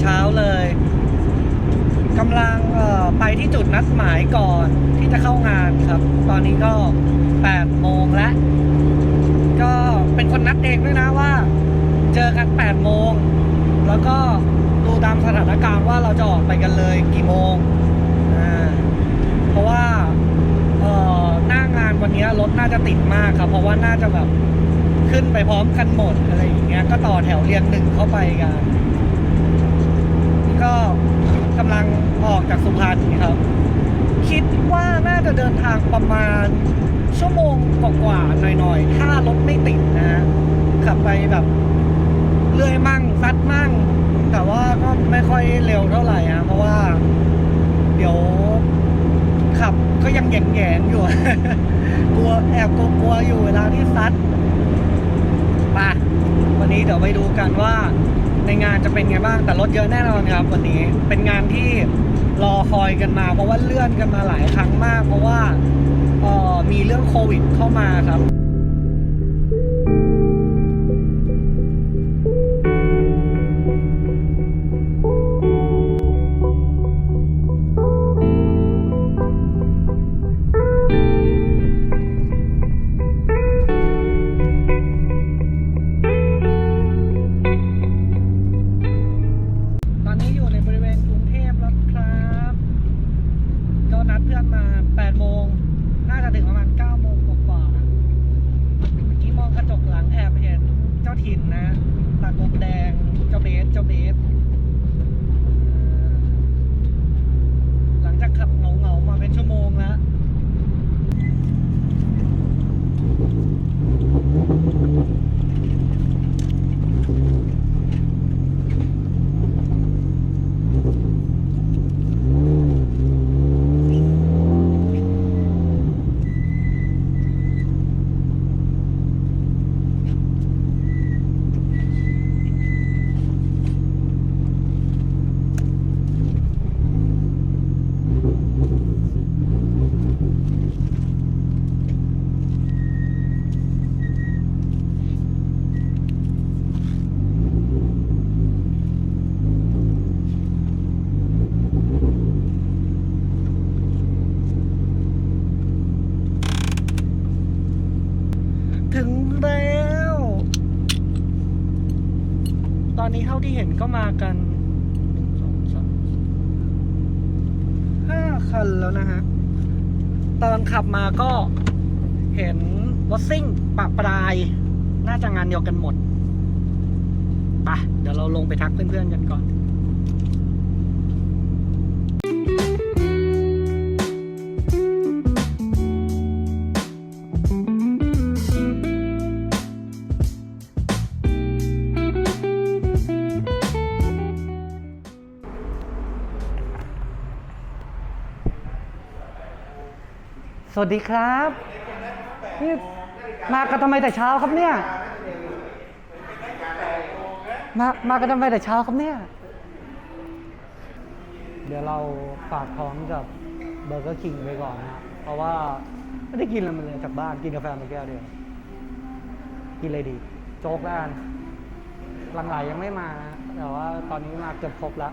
เช้าเลยกำลังไปที่จุดนัดหมายก่อนที่จะเข้างานครับ ตอนนี้ก็8โมงแล้ว ก็เป็นคนนัดเองด้วยนะว่า เจอกัน8โมง แล้วก็ดูตามสถานการณ์ว่าเราจะออกไปกันเลยกี่โมง เพราะว่าเอ่อหน้างานวันนี้รถน่าจะติดมากครับ เพราะว่าน่าจะแบบขึ้นไปพร้อมกันหมดอะไรอย่างเงี้ย ก็ต่อแถวเรียงหนึ่งเข้าไปกัน ก็กำลังออกจากสุพรรณครับ คิดว่าน่าจะเดินทางประมาณ ชั่วโมงกว่าๆหน่อยๆ ถ้ารถไม่ติดนะขับไปแบบเลื่อยมั่งซัดมั่ง แต่ว่าก็ไม่ค่อยเร็วเท่าไหร่อะเพราะว่า เดี๋ยวขับก็ยังแหงๆอยู่ กลัวแอบกลัวอยู่เวลาที่ซัดไปวันนี้เดี๋ยวไปดูกันว่า ในงานจะเป็นไงบ้างแต่รถเยอะแน่นอนครับวันนี้เป็นงานที่รอคอยกันมา เพราะว่าเลื่อนกันมาหลายครั้งมาก เพราะว่าออมีเรื่องโควิดเข้ามาครับ อนนี้เท่าที่เห็นก็มากันหนึ่งสองสามห้าคันแล้วนะฮะ ตอนขับมาก็เห็นรถซิ่งปะปลาย น่าจะงานเดียวกันหมดปะเดี๋ยวเราลงไปทักเพื่อนๆกันก่อน สวัสดีครับนี่มากันทำไมแต่เช้าครับเนี่ย มามากันทำไมแต่เช้าครับเนี่ย เดี๋ยวเราฝากท้องกับเบอร์เกอร์คิงไปก่อนนะเพราะว่าไม่ได้กินอะไรมาเลยจากบ้านกินกาแฟมาแก้วเดียวกินเลยดี โจ๊กแล้วกันหลังไหลยังไม่มา แต่ว่าตอนนี้มาเกือบครบแล้ว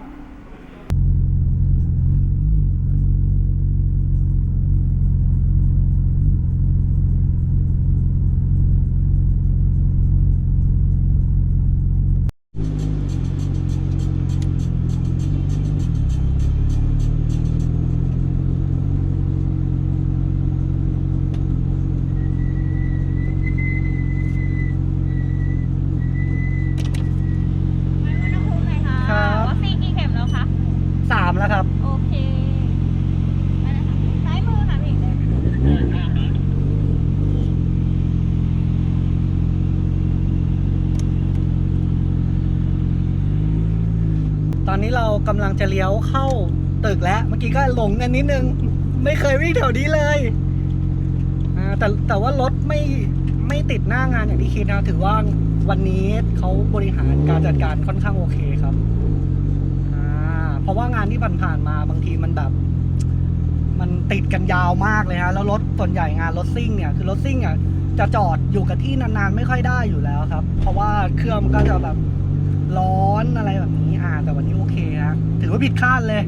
อนนี้เรากำลังจะเลี้ยวเข้าตึกแล้ว เมื่อกี้ก็หลงกันนิดนึง ไม่เคยวิ่งแถวนี้เลยแต่แต่ว่ารถไม่ไม่ติดหน้างานอย่างที่คิดนะ ถือว่าวันนี้เขาบริหารการจัดการค่อนข้างโอเคครับเพราะว่างานที่ผ่านๆมาบางทีมันแบบ มันติดกันยาวมากเลยฮะแล้วรถส่วนใหญ่งานรถซิ่งเนี่ยคือรถซิ่งอะจะจอดอยู่กับที่นานๆ ไม่ค่อยได้อยู่แล้วครับ เพราะว่าเครื่องมันก็จะแบบ ร้อนอะไรแบบนี้อ่า แต่วันนี้โอเคฮะถือว่าผิดคาดเลย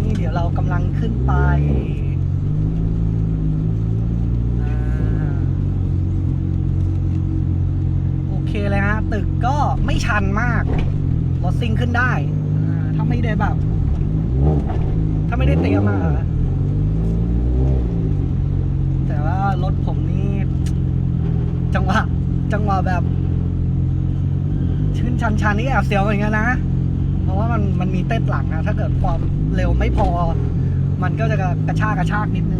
นี่เดี๋ยวเรากำลังขึ้นไปอโอเคเลยฮะตึกก็ไม่ชันมากรถซิ่งขึ้นได้ถ้าไม่ได้แบบ ถ้าไม่ได้เตรียมมาแต่ว่ารถผมนี่ จังหวะจังหวะแบบ ขึ้นชันชันนี่แอบเสียวเหมือนกันนะ เพราะว่ามันมันมีเต้นหลังนะ ถ้าเกิดความเร็วไม่พอ มันก็จะกระชากกระชากนิดนึง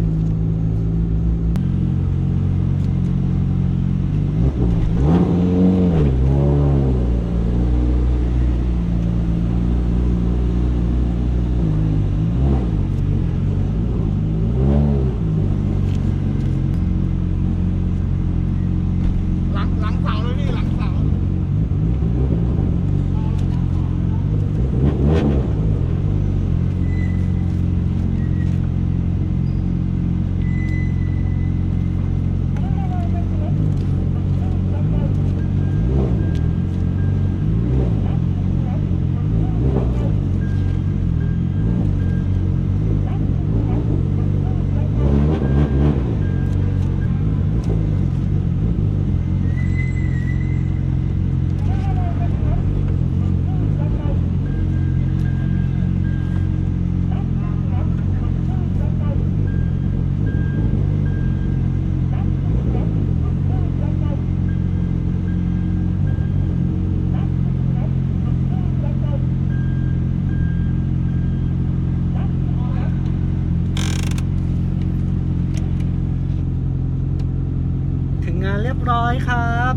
ร้อยครับ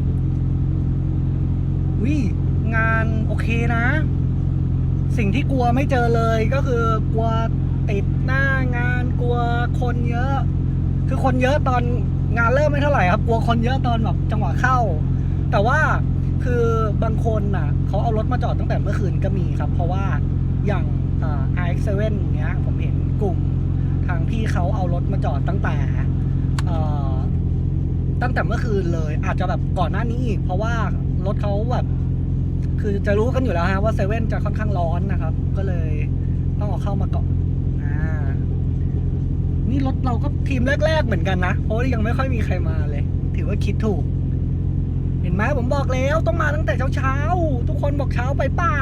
วิงานโอเคนะ สิ่งที่กลัวไม่เจอเลยก็คือกลัวติดหน้างานกลัวคนเยอะ คือคนเยอะตอนงานเริ่มไม่เท่าไหร่ครับ กลัวคนเยอะตอนแบบจังหวะเข้า แต่ว่าคือบางคนน่ะเขาเอารถมาจอดตั้งแต่เมื่อคืนก็มีครับ เพราะว่าอย่างอ่า RX7 อย่างเงี้ยผมเห็นกลุ่มทางพี่เขาเอารถมาจอดตั้งแต่เอ่อ ตั้งแต่เมื่อคืนเลย อาจจะแบบก่อนหน้านี้อีกเพราะว่ารถเขาแบบคือจะรู้กันอยู่แล้วฮะว่าเซเว่นจะค่อนข้างร้อนนะครับ ก็เลยต้องเอาเข้ามาก่อนอ่านี่รถเราก็ทีมแรก ๆ เหมือนกันนะเพราะว่ายังไม่ค่อยมีใครมาเลย ถือว่าคิดถูก เห็นไหมผมบอกแล้วต้องมาตั้งแต่เช้าๆทุกคนบอกเช้าไปเปล่า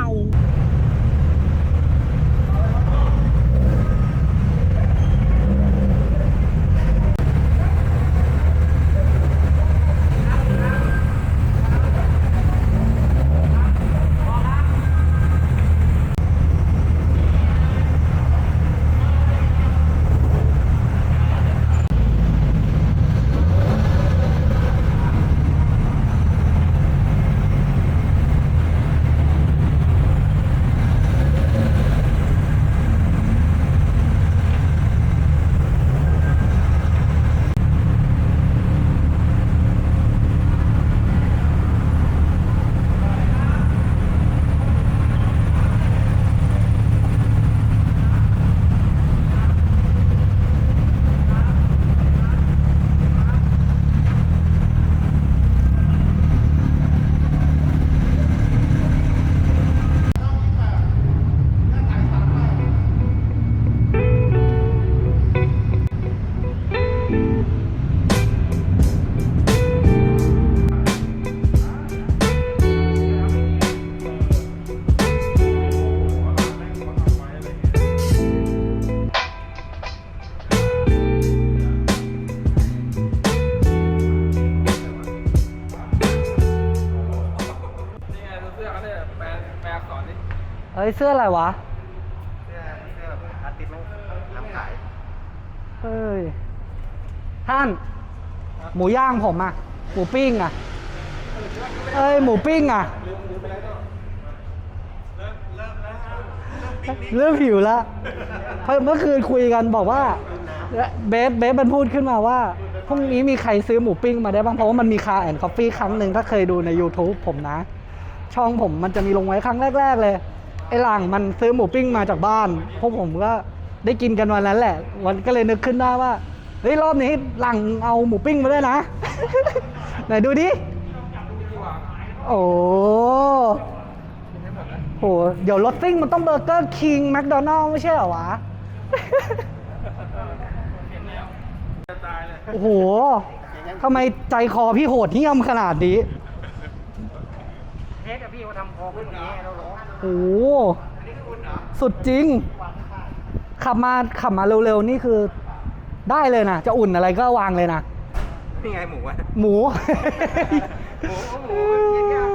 นี่ไงเสื้อเขาเนี่ยแปลแปลอักษรดิเอ้ยเสื้ออะไรวะ เสื้อเสื้ออาร์ติสต์แม่งทำขาย เอ้ย ท่าน หมูย่างผมอะ หมูปิ้งอะ เอ้ย หมูปิ้งอะ เริ่มหิวแล้วเพราะเมื่อคืนคุยกันบอกว่า เบสเบสมันพูดขึ้นมาว่าพรุ่งนี้มีใครซื้อหมูปิ้งมาได้บ้าง เพราะว่ามันมีคาแอนคอฟฟี่ครั้งหนึ่งถ้าเคยดูใน YouTube ผมนะ ช่องผมมันจะมีลงไว้ครั้งแรก ๆ เลย ไอ้หลังมันซื้อหมูปิ้งมาจากบ้านพวกผมก็ได้กินกันวันนั้นแหละ วันก็เลยนึกขึ้นได้ว่า เฮ้ยรอบนี้หลังเอาหมูปิ้งมาด้วยนะ ไหนดูดิ โอ้โห เดี๋ยวรถซิ่งมันต้องเบอร์เกอร์คิงแมคโดนัลล์ไม่ใช่เหรอวะโอ้โหทำไมใจคอพี่โหดเหี้ยมขนาดนี้เทสกับพี่เขาทำพอขึ้นตรงนี้เราร้องโอ้โห สุดจริง ขับมาขับมาเร็วๆ นี่คือ ได้เลยนะ จะอุ่นอะไรก็วางเลยนะ นี่ไงหมูอะหมู หมูหมูเย็นยาก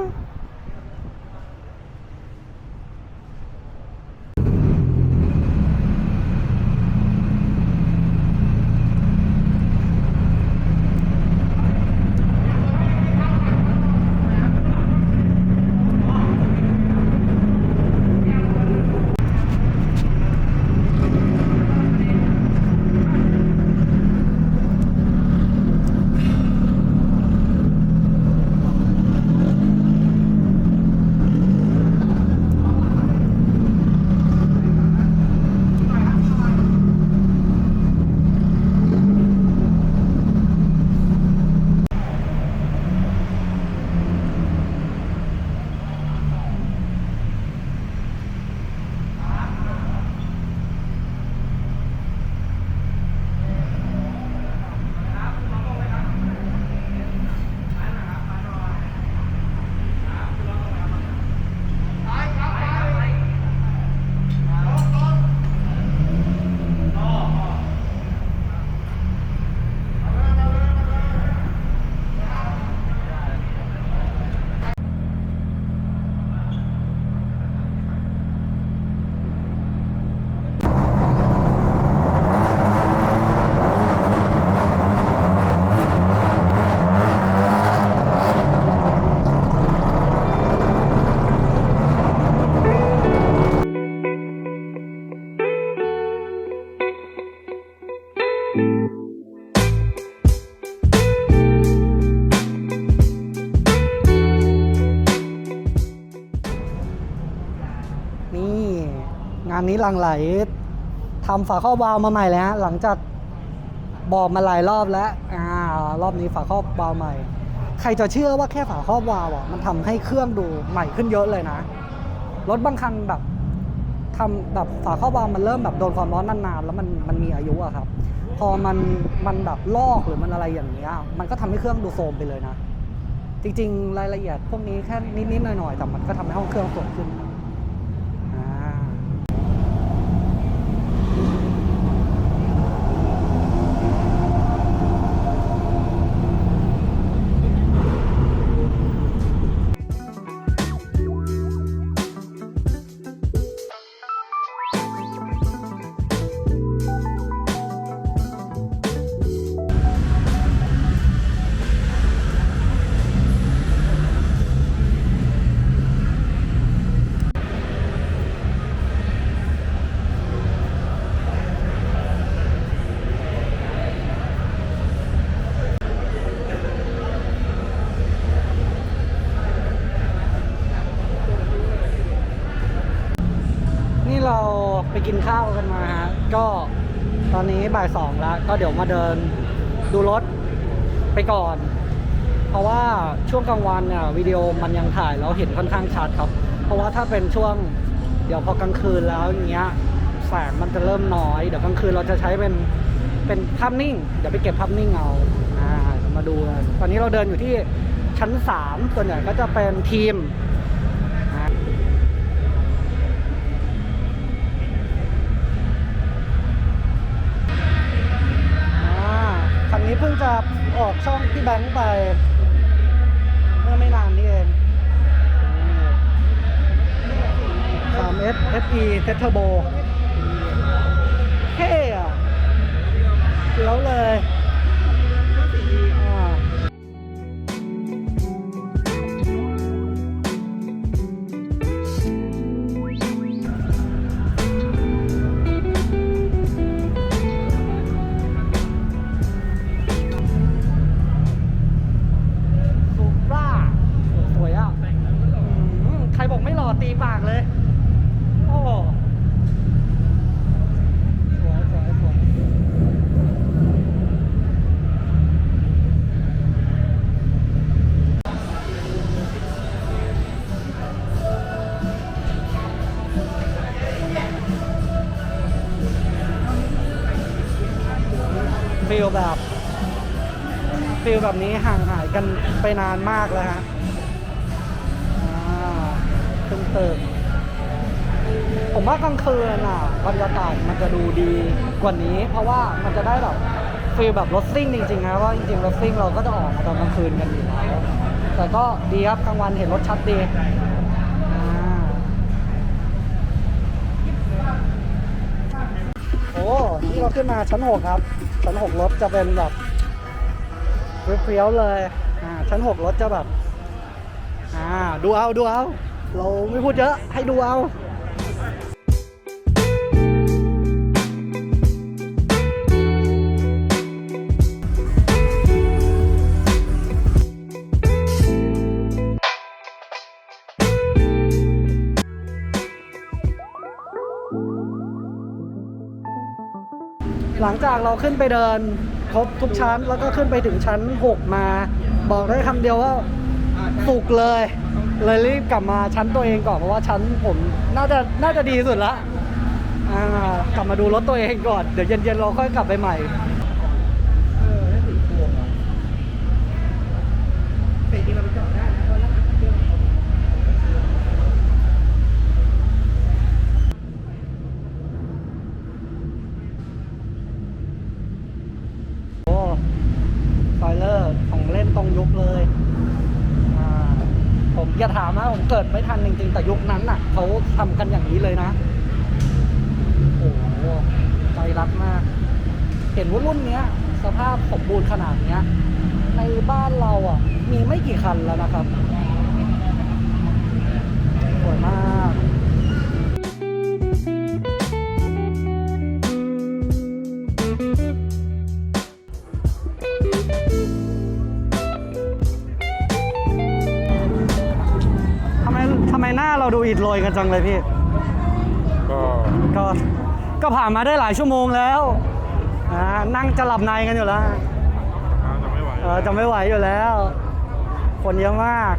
นี้หลังไหลทำฝาครอบวาล์วมาใหม่แล้วฮะหลังจากบอกมาหลายรอบแล้วอ่ารอบนี้ฝาครอบวาล์วใหม่ ใครจะเชื่อว่าแค่ฝาครอบวาล์วอะมันทำให้เครื่องดูใหม่ขึ้นเยอะเลยนะรถบางคันแบบทำแบบฝาครอบวาล์วมันเริ่มแบบโดนความร้อนนานๆแล้วมันมันมีอายุอะครับ พอมันมันแบบลอกหรือมันอะไรอย่างเงี้ยมันก็ทำให้เครื่องดูโทรมไปเลยนะ จริงๆ รายละเอียดพวกนี้แค่นิดๆหน่อยๆแต่มันก็ทำให้ห้องเครื่องสวยขึ้น กินข้าวกันมาฮะก็ตอนนี้บ่ายสองแล้ว ก็เดี๋ยวมาเดินดูรถไปก่อน เพราะว่าช่วงกลางวันเนี่ยวิดีโอมันยังถ่ายแล้วเห็นค่อนข้างชัดครับ เพราะว่าถ้าเป็นช่วงเดี๋ยวพอกลางคืนแล้วอย่างเงี้ยแสงมันจะเริ่มน้อย เดี๋ยวกลางคืนเราจะใช้เป็นเป็นภาพนิ่ง เดี๋ยวไปเก็บภาพนิ่งเอาอ่ามาดู ตอนนี้เราเดินอยู่ที่ชั้นสามส่วนใหญ่ก็จะเป็นทีมอ่า อ่าคันนี้เพิ่ง จะออกช่องพี่แบงค์ไป เมื่อไม่นานนี้เองสาม S FE เซตเทอร์โบเท่อะเฟี้ยวเลย ฟิลแบบฟิลแบบนี้ห่างหายกันไปนานมากแล้วฮะอ่าขึ้นตึกผมว่ากลางคืนอะบรรยากาศมันจะดูดีกว่านี้ เพราะว่ามันจะได้แบบฟีลแบบรถซิ่งจริงๆนะว่าจริงๆรถซิ่งเราก็จะออกมาตอนกลางคืนกันอยู่แล้วแต่ก็ดีครับกลางวันเห็นรถชัดดีโอ้นี่เราขึ้นมาชั้นหกครับ ชั้นหกรถจะเป็นแบบเฟี้ยวๆเลยอ่าชั้นหกรถจะแบบอ่าดูเอาดูเอา เราไม่พูดเยอะให้ดูเอา จากเราขึ้นไปเดินครบทุกชั้น แล้วก็ขึ้นไปถึงชั้น 6 มา บอกได้คำเดียวว่าสุกเลย เลยรีบกลับมาชั้นตัวเองก่อนเพราะว่าชั้นผมน่าจะน่าจะดีสุดละกลับมาดูรถตัวเองก่อน เดี๋ยวเย็นๆเราค่อยกลับไปใหม่ แต่จริงเราไปจอดได้นะเพราะว่าเครื่อง โอ้ไฟเลอร์ของเล่นตรงยุคเลยอ่าผมอย่า ถามนะผมเกิดไม่ทันจริงๆแต่ยุคนั้นน่ะเขาทำกันอย่างนี้เลยนะโอ้โหใจรักมาก เห็นว่ารุ่นเนี้ย สภาพสมบูรณ์ขนาดเนี้ย ในบ้านเราอะ มีไม่กี่คันแล้วนะครับ หน้าเราดูอิดโรยกันจังเลยพี่ ก็ก็ก็ผ่านมาได้หลายชั่วโมงแล้วอ่านั่งจะหลับในกันอยู่แล้วจะไม่ไหว เออจะไม่ไหวอยู่แล้ว คนเยอะมาก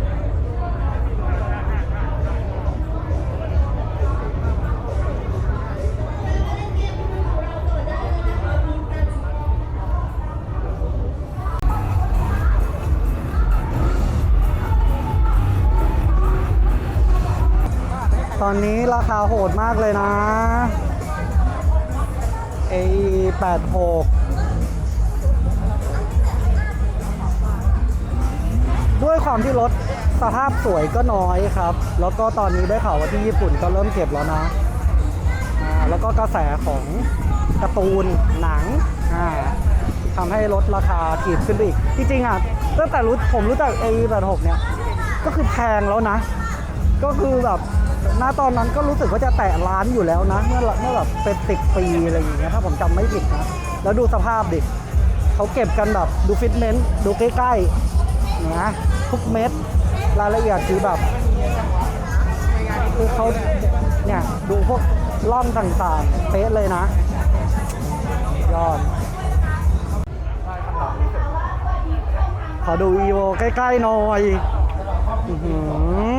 อนนี้ราคาโหดมากเลยนะ A 8 6 ด้วยความที่รถสภาพสวยก็น้อยครับ แล้วก็ตอนนี้ได้ข่าวว่าที่ญี่ปุ่นก็เริ่มเก็บแล้วนะอ่าแล้วก็กระแสของการ์ตูนหนังอ่าทำให้ลดราคาถีบขึ้นไปอีก จริงๆอะตั้งแต่รู้ผมรู้จัก A 8 6 เนี่ย ก็คือแพงแล้วนะ ก็คือแบบ ณตอนนั้นก็รู้สึกว่าจะแตะล้านอยู่แล้วนะ เมื่อเมื่อแบบเป็นสิบปีอะไรอย่างเงี้ยถ้าผมจำไม่ผิดนะ แล้วดูสภาพดิเขาเก็บกันแบบดูฟิตเมนต์ดูใกล้ๆนะทุกเม็ดรายละเอียดคือแบบคือเขาเนี่ยดูพวกล่องต่างๆเป๊ะเลยนะยอดขอดูอีโวใกล้ๆหน่อย อือหือ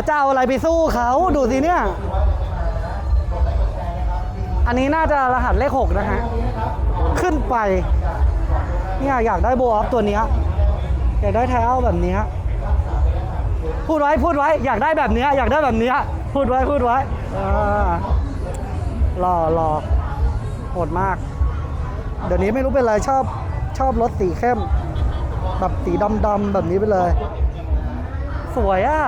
แล้วจะเอาอะไรไปสู้เขาดูสิเนี่ย อันนี้น่าจะรหัสเลขหกนะฮะ ขึ้นไป เนี่ยอยากได้โบออฟตัวเนี้ยอยากได้ไทเอาแบบเนี้ยพูดไว้พูดไว้ อยากได้แบบเนี้ยอยากได้แบบเนี้ยพูดไว้พูดไว้อ่ารอรอโหดมาก เดี๋ยวนี้ไม่รู้เป็นไรชอบชอบรถสีเข้ม แบบสีดำๆแบบนี้ไปเลย สวยอะ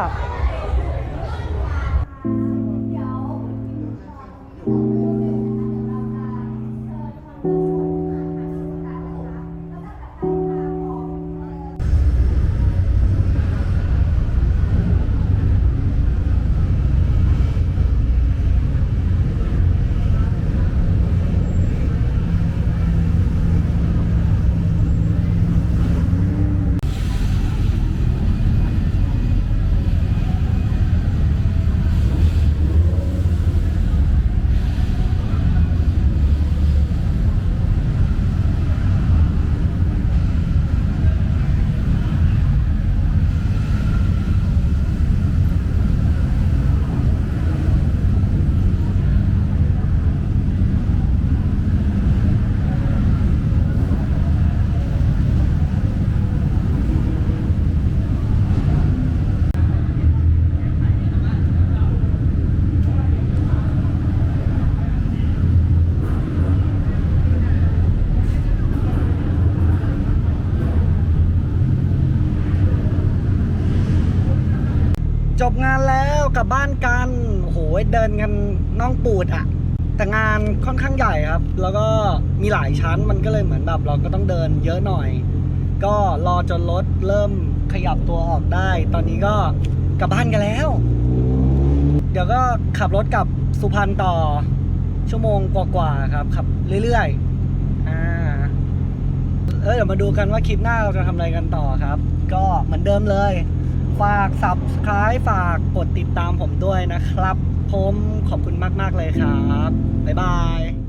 งานแล้วกลับบ้านกันโอ้โหเดินกันน่องปูดอะแต่งานค่อนข้างใหญ่ครับ แล้วก็มีหลายชั้นมันก็เลยเหมือนแบบเราก็ต้องเดินเยอะหน่อย ก็รอจนรถเริ่มขยับตัวออกได้ ตอนนี้ก็กลับบ้านกันแล้ว เดี๋ยวก็ขับรถกลับสุพรรณต่อชั่วโมงกว่าๆครับขับเรื่อยๆอ่าเออเดี๋ยวมาดูกันว่าคลิปหน้าเราจะทำอะไรกันต่อครับ ก็เหมือนเดิมเลย ฝาก subscribe ฝากกดติดตามผมด้วยนะครับ ผมขอบคุณมาก ๆ เลยครับ บ๊ายบาย